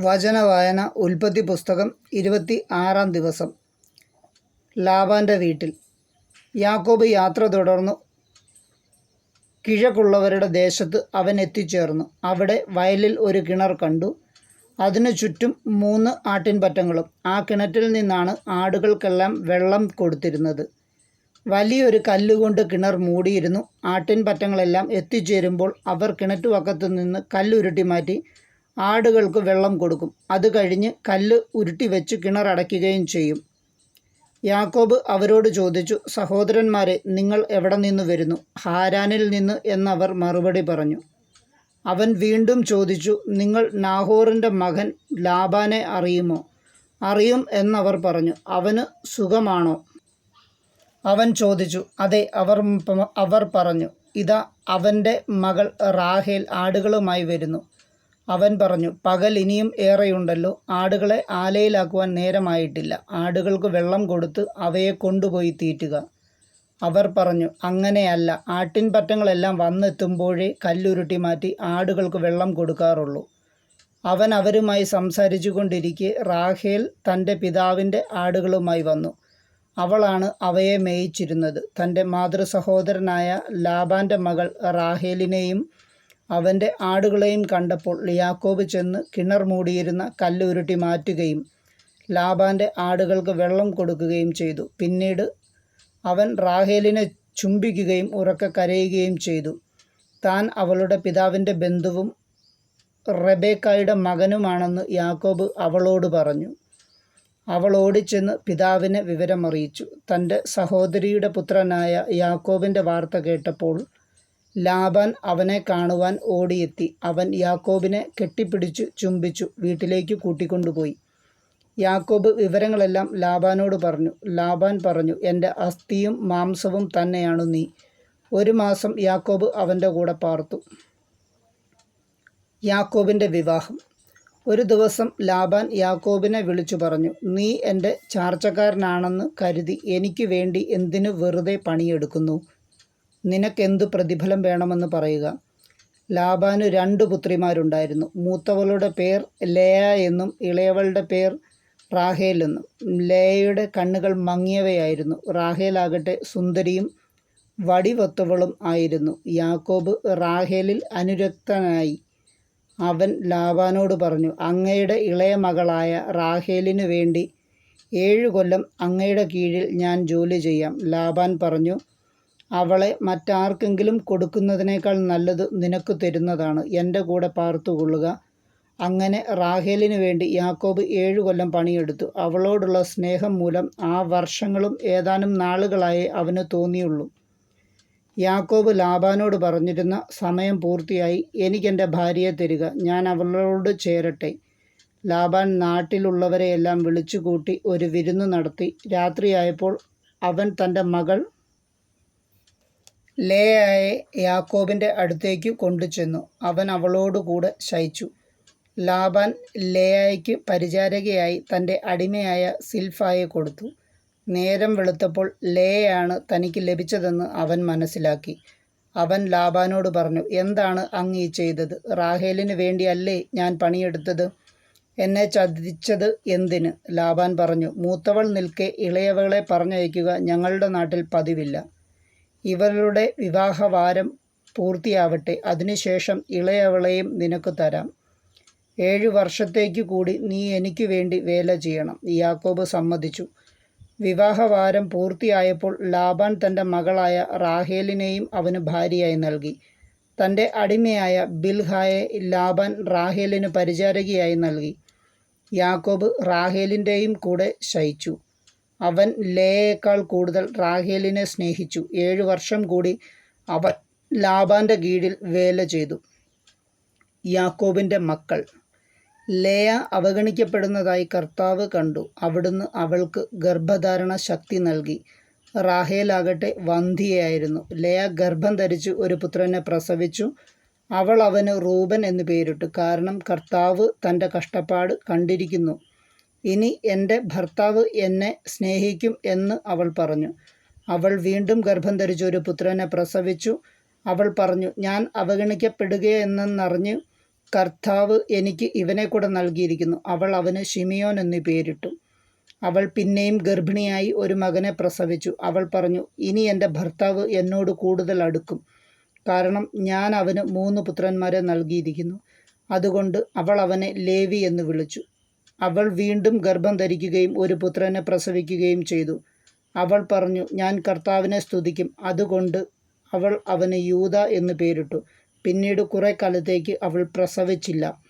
വചനവായന ഉൽപ്പത്തി പുസ്തകം ഇരുപത്തി ആറാം ദിവസം. ലാബാന്റെ വീട്ടിൽ. യാക്കോബ് യാത്ര തുടർന്നു. കിഴക്കുള്ളവരുടെ ദേശത്ത് അവൻ എത്തിച്ചേർന്നു. അവിടെ വയലിൽ ഒരു കിണർ കണ്ടു. അതിനു ചുറ്റും മൂന്ന് ആട്ടിൻപറ്റങ്ങളും. ആ കിണറ്റിൽ നിന്നാണ് ആടുകൾക്കെല്ലാം വെള്ളം കൊടുത്തിരുന്നത്. വലിയൊരു കല്ലുകൊണ്ട് കിണർ മൂടിയിരുന്നു. ആട്ടിൻപറ്റങ്ങളെല്ലാം എത്തിച്ചേരുമ്പോൾ അവർ കിണറ്റുവക്കത്തു നിന്ന് കല്ലുരുട്ടി മാറ്റി ആടുകൾക്ക് വെള്ളം കൊടുക്കും. അത് കഴിഞ്ഞ് കല്ല് ഉരുട്ടി വെച്ച് കിണർ അടയ്ക്കുകയും ചെയ്യും. യാക്കോബ് അവരോട് ചോദിച്ചു സഹോദരന്മാരെ നിങ്ങൾ എവിടെ നിന്ന് വരുന്നു? ഹാരാനിൽ നിന്ന് എന്നവർ മറുപടി പറഞ്ഞു. അവൻ വീണ്ടും ചോദിച്ചു നിങ്ങൾ നാഹോറിന്റെ മകൻ ലാബാനെ അറിയുമോ? അറിയും എന്നവർ പറഞ്ഞു അവന് സുഖമാണോ അവൻ ചോദിച്ചു അതെ അവർ അവർ പറഞ്ഞു ഇതാ അവന്റെ മകൾ റാഹേൽ ആടുകളുമായി വരുന്നു. അവൻ പറഞ്ഞു പകൽ ഇനിയും ഏറെയുണ്ടല്ലോ. ആടുകളെ ആലയിലാക്കുവാൻ നേരമായിട്ടില്ല. ആടുകൾക്ക് വെള്ളം കൊടുത്ത് അവയെ കൊണ്ടുപോയി തീറ്റുക. അവർ പറഞ്ഞു അങ്ങനെയല്ല. ആട്ടിൻ പറ്റങ്ങളെല്ലാം വന്നെത്തുമ്പോഴേ കല്ലുരുട്ടി മാറ്റി ആടുകൾക്ക് വെള്ളം കൊടുക്കാറുള്ളൂ. അവൻ അവരുമായി സംസാരിച്ചു കൊണ്ടിരിക്കെ റാഹേൽ തന്റെ പിതാവിന്റെ ആടുകളുമായി വന്നു. അവളാണ് അവയെ മേയിച്ചിരുന്നത്. തന്റെ മാതൃസഹോദരനായ ലാബാന്റെ മകൾ റാഹേലിനെയും അവന്റെ ആടുകളെയും കണ്ടപ്പോൾ യാക്കോബ് ചെന്ന് കിണർ മൂടിയിരുന്ന കല്ല് ഉരുട്ടി മാറ്റുകയും ലാബാന്റെ ആടുകൾക്ക് വെള്ളം കൊടുക്കുകയും ചെയ്തു. പിന്നീട് അവൻ റാഹേലിനെ ചുംബിക്കുകയും ഉറക്ക കരയുകയും ചെയ്തു. താൻ അവളുടെ പിതാവിന്റെ ബന്ധുവും റബേക്കായുടെ മകനുമാണെന്ന് യാക്കോബ് അവളോട് പറഞ്ഞു. അവൾ ഓടിച്ചെന്ന് പിതാവിനെ വിവരമറിയിച്ചു. തന്റെ സഹോദരിയുടെ പുത്രനായ യാക്കോബിന്റെ വാർത്ത കേട്ടപ്പോൾ ലാബാൻ അവനെ കാണുവാൻ ഓടിയെത്തി. അവൻ യാക്കോബിനെ കെട്ടിപ്പിടിച്ചു ചുംബിച്ചു വീട്ടിലേക്ക് കൂട്ടിക്കൊണ്ടുപോയി. യാക്കോബ് വിവരങ്ങളെല്ലാം ലാബാനോട് പറഞ്ഞു. ലാബാൻ പറഞ്ഞു എന്റെ അസ്ഥിയും മാംസവും തന്നെയാണ് നീ. ഒരു മാസം യാക്കോബ് അവന്റെ കൂടെ പാർത്തു. യാക്കോബിന്റെ വിവാഹം. ഒരു ദിവസം ലാബാൻ യാക്കോബിനെ വിളിച്ചു പറഞ്ഞു നീ എന്റെ ചാർച്ചക്കാരനാണെന്ന് കരുതി എനിക്ക് വേണ്ടി എന്തിനു വെറുതെ പണിയെടുക്കുന്നു? നിനക്കെന്തു പ്രതിഫലം വേണമെന്ന് പറയുക. ലാബാന് രണ്ട് പുത്രിമാരുണ്ടായിരുന്നു. മൂത്തവളുടെ പേർ ലേയ എന്നും ഇളയവളുടെ പേർ റാഹേൽ എന്നും. ലേയയുടെ കണ്ണുകൾ മങ്ങിയവയായിരുന്നു. റാഹേലാകട്ടെ സുന്ദരിയും വടിവത്തവളും ആയിരുന്നു. യാക്കോബ് റാഹേലിൽ അനുരക്തനായി. അവൻ ലാബാനോട് പറഞ്ഞു അങ്ങയുടെ ഇളയ മകളായ റാഹേലിനു വേണ്ടി ഏഴു കൊല്ലം അങ്ങയുടെ കീഴിൽ ഞാൻ ജോലി ചെയ്യാം. ലാബാൻ പറഞ്ഞു അവളെ മറ്റാർക്കെങ്കിലും കൊടുക്കുന്നതിനേക്കാൾ നല്ലത് നിനക്ക് തരുന്നതാണ്. എന്റെ കൂടെ പാർത്തുകൊള്ളുക. അങ്ങനെ റാഹേലിനു വേണ്ടി യാക്കോബ് ഏഴു കൊല്ലം പണിയെടുത്തു. അവളോടുള്ള സ്നേഹം മൂലം ആ വർഷങ്ങളും ഏതാനും നാളുകളായി അവന് തോന്നിയുള്ളൂ. യാക്കോബ് ലാബാനോട് പറഞ്ഞിരുന്ന സമയം പൂർത്തിയായി. എനിക്കെന്റെ ഭാര്യയെ തരിക. ഞാൻ അവളോട് ചേരട്ടെ. ലാബാൻ നാട്ടിലുള്ളവരെയെല്ലാം വിളിച്ചുകൂട്ടി ഒരു വിരുന്ന് നടത്തി. രാത്രിയായപ്പോൾ അവൻ തന്റെ മകൾ ലേയായെ യാക്കോബിന്റെ അടുത്തേക്ക് കൊണ്ടുചെന്നു. അവൻ അവളോടുകൂടെ ശയിച്ചു. ലാബാൻ ലേയായ്ക്ക് പരിചാരകയായി തന്റെ അടിമയായ സിൽഫായെ കൊടുത്തു. നേരം വെളുത്തപ്പോൾ ലേയാണ് തനിക്ക് ലഭിച്ചതെന്ന് അവൻ മനസ്സിലാക്കി. അവൻ ലാബാനോട് പറഞ്ഞു എന്താണ് അങ്ങ് ഈ ചെയ്തത്? റാഹേലിന് വേണ്ടിയല്ലേ ഞാൻ പണിയെടുത്തത്? എന്നെ ചതിച്ചത് എന്തിന്? ലാബാൻ പറഞ്ഞു മൂത്തവൾ നിൽക്കെ ഇളയവളെ പറഞ്ഞയക്കുക ഞങ്ങളുടെ നാട്ടിൽ പതിവില്ല. ഇവരുടെ വിവാഹവാരം പൂർത്തിയാവട്ടെ. അതിനുശേഷം ഇളയവളെയും നിനക്ക് തരാം. ഏഴു വർഷത്തേക്ക് കൂടി നീ എനിക്ക് വേണ്ടി വേല ചെയ്യണം. യാക്കോബ് സമ്മതിച്ചു. വിവാഹവാരം പൂർത്തിയായപ്പോൾ ലാബാൻ തന്റെ മകളായ റാഹേലിനെയും അവന് ഭാര്യയായി നൽകി. തന്റെ അടിമയായ ബിൽഹായെ ലാബാൻ റാഹേലിന് പരിചാരകയായി നൽകി. യാക്കോബ് റാഹേലിന്റെയും കൂടെ ശയിച്ചു. അവൻ ലേയേക്കാൾ കൂടുതൽ റാഹേലിനെ സ്നേഹിച്ചു. ഏഴു വർഷം കൂടി അവൻ ലാബാന്റെ കീഴിൽ വേല ചെയ്തു. യാക്കോബിന്റെ മക്കൾ. ലേയ അവഗണിക്കപ്പെടുന്നതായി കർത്താവ് കണ്ടു. അവിടുന്ന് അവൾക്ക് ഗർഭധാരണ ശക്തി നൽകി. റാഹേലാകട്ടെ വന്ധിയായിരുന്നു ലേയ ഗർഭം ധരിച്ച് ഒരു പുത്രനെ പ്രസവിച്ചു. അവൾ അവന് റൂബൻ എന്ന് പേരിട്ടു. കാരണം കർത്താവ് തന്റെ കഷ്ടപ്പാട് കണ്ടിരിക്കുന്നു. ഇനി എന്റെ ഭർത്താവ് എന്നെ സ്നേഹിക്കും എന്ന് അവൾ പറഞ്ഞു. അവൾ വീണ്ടും ഗർഭം ധരിച്ച് ഒരു പുത്രനെ പ്രസവിച്ചു. അവൾ പറഞ്ഞു ഞാൻ അവഗണിക്കപ്പെടുകയെന്നറിഞ്ഞ് കർത്താവ് എനിക്ക് ഇവനെ കൂടെ നൽകിയിരിക്കുന്നു. അവൾ അവന് ഷിമിയോൻ എന്ന് പേരിട്ടു. അവൾ പിന്നെയും ഗർഭിണിയായി ഒരു മകനെ പ്രസവിച്ചു. അവൾ പറഞ്ഞു ഇനി എന്റെ ഭർത്താവ് എന്നോട് കൂടുതൽ അടുക്കും. കാരണം ഞാൻ അവന് മൂന്ന് പുത്രന്മാരെ നൽകിയിരിക്കുന്നു. അതുകൊണ്ട് അവൾ അവനെ ലേവി എന്ന് വിളിച്ചു. അവൾ വീണ്ടും ഗർഭം ധരിക്കുകയും ഒരു പുത്രനെ പ്രസവിക്കുകയും ചെയ്തു. അവൾ പറഞ്ഞു ഞാൻ കർത്താവിനെ സ്തുതിക്കും. അതുകൊണ്ട് അവൾ അവന് യൂത എന്ന് പേരിട്ടു. പിന്നീട് കുറേ കാലത്തേക്ക് അവൾ പ്രസവിച്ചില്ല.